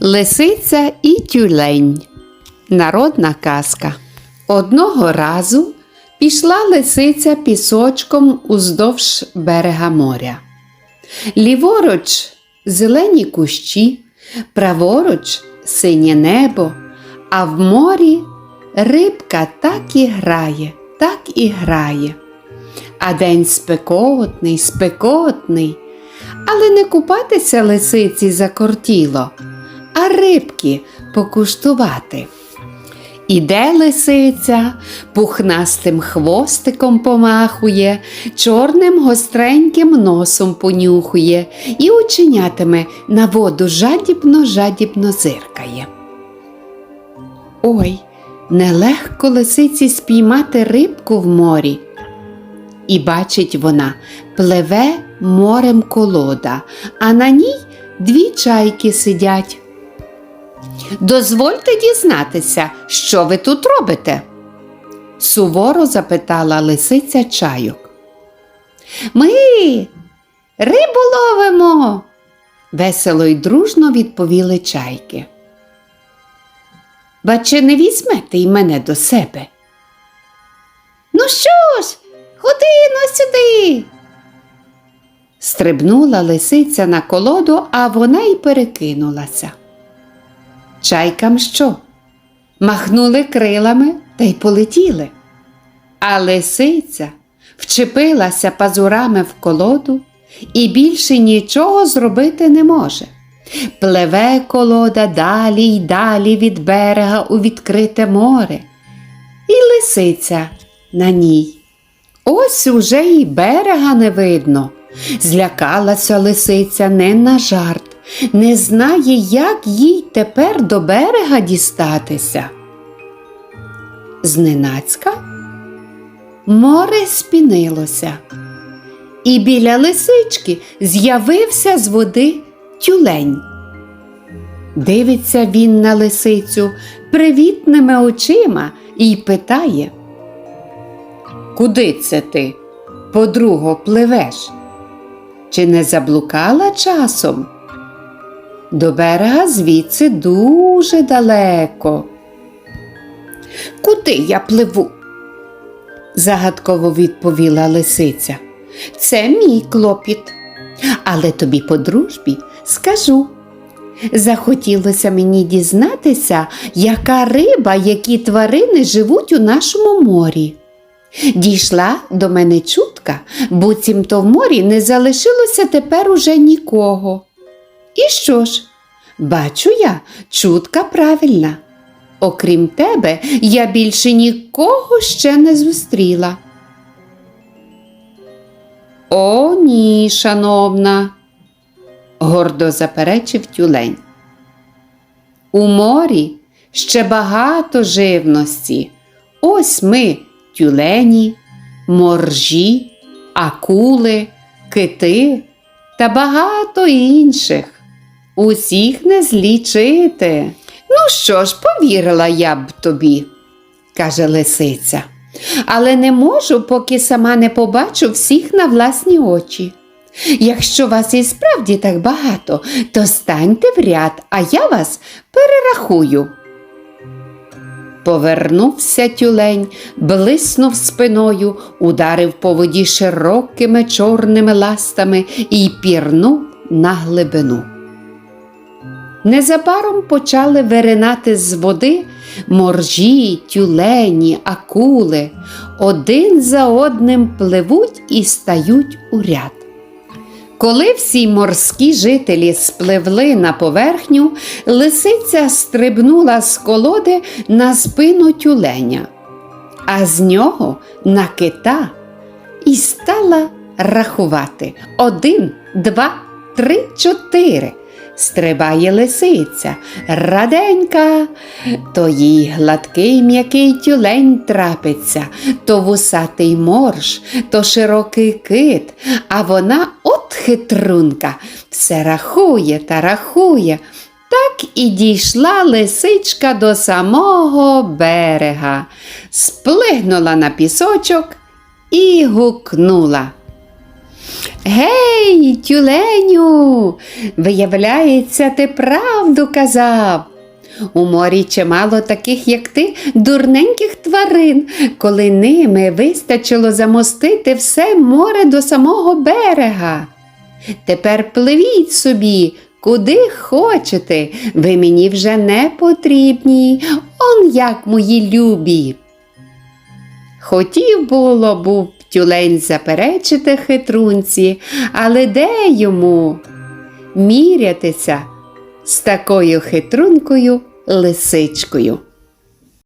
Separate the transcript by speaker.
Speaker 1: Лисиця і тюлень. Народна казка. Одного разу пішла лисиця пісочком уздовж берега моря. Ліворуч зелені кущі, праворуч синє небо, а в морі рибка так і грає, так і грає. А день спекотний, спекотний, але не купатися лисиці закортіло, а рибки покуштувати. Іде лисиця, пухнастим хвостиком помахує, чорним гостреньким носом понюхує і оченятами на воду жадібно жадібно зиркає. Ой, нелегко лисиці спіймати рибку в морі. І бачить вона, пливе морем колода, а на ній дві чайки сидять. Дозвольте дізнатися, що ви тут робите? суворо запитала лисиця чайок. Ми рибу ловимо, весело й дружно відповіли чайки. Ба чи не візьмете й мене до себе? Ну що ж, ходи но сюди. Стрибнула лисиця на колоду, а вона й перекинулася. Чайкам що? Махнули крилами та й полетіли. А лисиця вчепилася пазурами в колоду і більше нічого зробити не може. Пливе колода далі й далі від берега у відкрите море. І лисиця на ній. Ось уже й берега не видно. Злякалася лисиця не на жарт, не знає, як їй тепер до берега дістатися. Зненацька море спінилося, і біля лисички з'явився з води тюлень. Дивиться він на лисицю привітними очима і питає Куди це ти, подруго, пливеш? Чи не заблукала часом? До берега звідси дуже далеко. Куди я пливу? загадково відповіла лисиця. Це мій клопіт. Але тобі по дружбі скажу. Захотілося мені дізнатися, яка риба, які тварини живуть у нашому морі. Дійшла до мене чутка, буцімто в морі не залишилося тепер уже нікого. І що ж? Бачу я, чутка правильна. Окрім тебе, я більше нікого ще не зустріла. О, ні, шановна, гордо заперечив тюлень. У морі ще багато живності. Ось ми тюлені, моржі, акули, кити та багато інших. Усіх не злічити. Ну що ж, повірила я б тобі, каже лисиця, але не можу, поки сама не побачу всіх на власні очі. Якщо вас і справді так багато, то станьте в ряд, а я вас перерахую. Повернувся тюлень, блиснув спиною, ударив по воді широкими чорними ластами і пірнув на глибину. Незабаром почали виринати з води моржі, тюлені, акули, один за одним пливуть і стають у ряд. Коли всі морські жителі спливли на поверхню, лисиця стрибнула з колоди на спину тюленя, а з нього на кита і стала рахувати один, два, три, чотири. Стрибає лисиця, раденька, то їй гладкий м'який тюлень трапиться, то вусатий морж, то широкий кит, а вона от хитрунка, все рахує та рахує. Так і дійшла лисичка до самого берега, сплигнула на пісочок і гукнула. Гей, тюленю, виявляється, ти правду казав. У морі чимало таких, як ти, дурненьких тварин, коли ними вистачило замостити все море до самого берега. Тепер пливіть собі, куди хочете, ви мені вже не потрібні, он як мої любі. Хотів було був тюлень заперечити хитрунці, але де йому мірятися з такою хитрункою лисичкою?